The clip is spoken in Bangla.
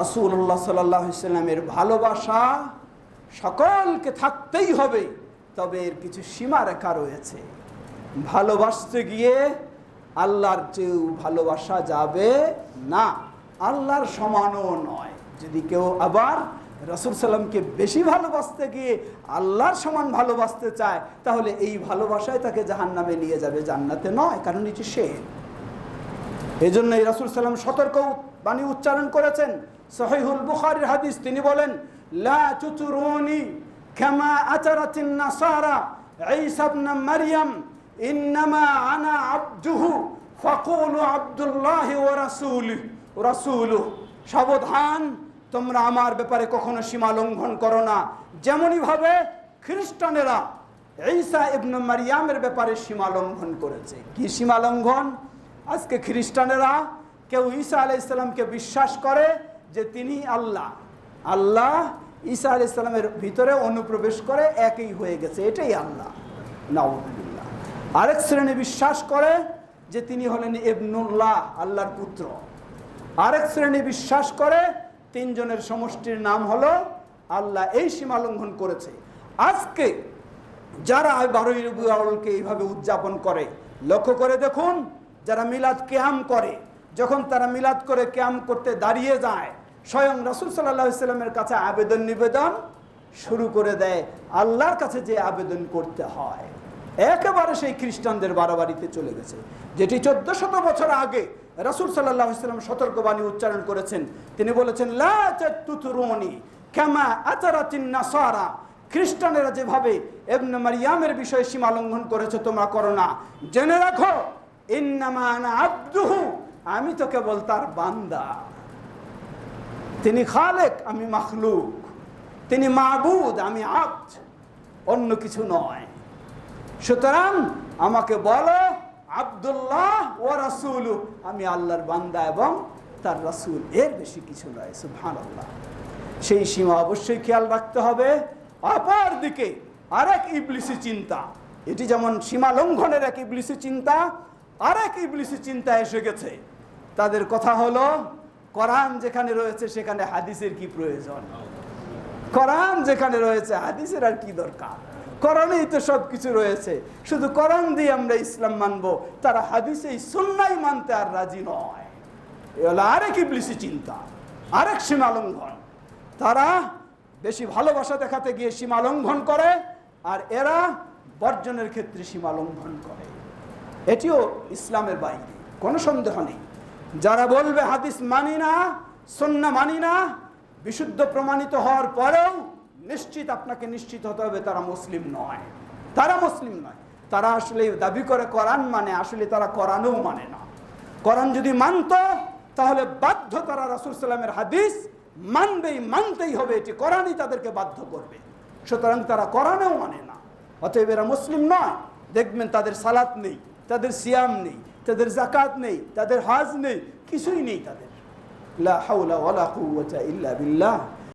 রসুল্লাহ সাল্লামের ভালোবাসা সকলকে থাকতেই হবে, তবে এর কিছু সীমারেখা রয়েছে। ভালোবাসতে গিয়ে আল্লাহর চেয়েও ভালোবাসা যাবে না, আল্লাহর সমানও নয়। যদি কেউ আবার রসুল সাল্লামকে বেশি ভালোবাসতে গিয়ে আল্লাহর সমান ভালোবাসতে চায়, তাহলে এই ভালোবাসায় তাকে জাহান নামে নিয়ে যাবে, জান্নাতে নয়, কারণ এটি সে। এই জন্য এই রসুল সাল্লাম সতর্ক বাণী উচ্চারণ করেছেন সহিহুল বুখারির হাদিস, তিনি বলেন, লা চুচুরুনি ক্ষমা আচারাতিন নাসারা ঈসা ইবনে মারইয়াম ইন্নামা আনা আবদুহু ফাকুলু আব্দুল্লাহি ওয়া রাসূলুহু রাসূলুহু, সাবধান, তোমরা আমার ব্যাপারে কখনো সীমা লঙ্ঘন করো না। যেমনই ভাবে খ্রিস্টানেরা ঈসা ইবনে মারিয়ামের ব্যাপারে সীমা লঙ্ঘন করেছে। কি সীমা লঙ্ঘন? আজকে খ্রিস্টানেরা কেউ ঈসা আলাইসাল্লামকে বিশ্বাস করে যে তিনি আল্লাহ। আল্লাহ ঈসা ইসলামের ভিতরে অনুপ্রবেশ করে একই হয়ে গেছে। এটাই আল্লাহ। নাউদুল্লাহ আরেক শ্রেণি বিশ্বাস করে যে তিনি হলেন ইবনুল্লাহ, আল্লাহর পুত্র। আরেক শ্রেণি বিশ্বাস করে তিনজনের সমষ্টির নাম হলো আল্লাহ। এই সীমা লঙ্ঘন করেছে। আজকে যারা বারোই এইভাবে উদযাপন করে, লক্ষ্য করে দেখুন, যারা মিলাদ কেয়াম করে, যখন তারা মিলাদ করে ক্যাম করতে দাঁড়িয়ে যায় স্বয়ং রসুল সাল্লাহ সাল্লামের কাছে আবেদন নিবেদন শুরু করে দেয়। আল্লাহর কাছে যে আবেদন করতে হয়, একেবারে সেই খ্রিস্টানদের বাড়াবাড়িতে চলে গেছে। যেটি চোদ্দ শত বছর আগে রসুল সাল্লাহ সাল্লাম সতর্কবাণী উচ্চারণ করেছেন। তিনি বলেছেন লাতুরুনি কেমা আচারাতিন নাসারা। খ্রিস্টানেরা যেভাবে এবনে মারিয়ামের বিষয়ে সীমা লঙ্ঘন করেছে, তোমরা করো না। জেনে রাখো ইন্নামান আব্দুহু। আমি তো কেবল তার বান্দা। তিনি খালেক, আমি মাখলুক। তিনি মাবুদ, আমি আব্দ। অন্য কিছু নয়। সুতরাং আমাকে বলো, আব্দুল্লাহ ও রাসুল, আমি আল্লাহর বান্দা এবং তার রাসুল। এর বেশি কিছু নয় সুহান আল্লাহ সেই সীমা অবশ্যই খেয়াল রাখতে হবে। অপর দিকে আরেক ইবলিসি চিন্তা। এটি যেমন সীমা লঙ্ঘনের এক ইবলিসি চিন্তা, আরেক ইবলিসি চিন্তা এসে গেছে। তাদের কথা হলো কোরআন যেখানে রয়েছে, সেখানে হাদিসের কি প্রয়োজন? কোরআন যেখানে রয়েছে, হাদিসের আর কি দরকার? কোরআনেই তো সব কিছু রয়েছে। শুধু কোরআন দিয়ে আমরা ইসলাম মানব, তারা হাদিসে সুন্নাই মানতে আর রাজি নয়। এ হলো আরেক ইবলিসি চিন্তা, আরেক সীমা লঙ্ঘন। তারা বেশি ভালোবাসা দেখাতে গিয়ে সীমা লঙ্ঘন করে, আর এরা বর্জনের ক্ষেত্রে সীমা লঙ্ঘন করে। এটিও ইসলামের বাইরে, কোনো সন্দেহ নেই। যারা বলবে হাদিস মানি না, সন্না মানি না, বিশুদ্ধ প্রমাণিত হওয়ার পরেও নিশ্চিত আপনাকে নিশ্চিত হতে হবে তারা মুসলিম নয়। তারা মুসলিম নয়। তারা আসলে দাবি করে কোরআন মানে আসলে তারা কোরআনও মানে না। কোরআন যদি মানত, তাহলে বাধ্য তারা রাসুল সাল্লামের হাদিস মানবেই, মানতেই হবে। এটি কোরআনই তাদেরকে বাধ্য করবে। সুতরাং তারা কোরআনেও মানে না। অতএব এরা মুসলিম নয়। দেখবেন তাদের সালাত নেই। তাদের সিয়াম নেই, তাদের জাকাত নেই, তাদের হাজ নেই, কিছুই নেই তাদের। লা হাওলা ওয়ালা কুওয়াতা ইল্লা বিল্লাহ।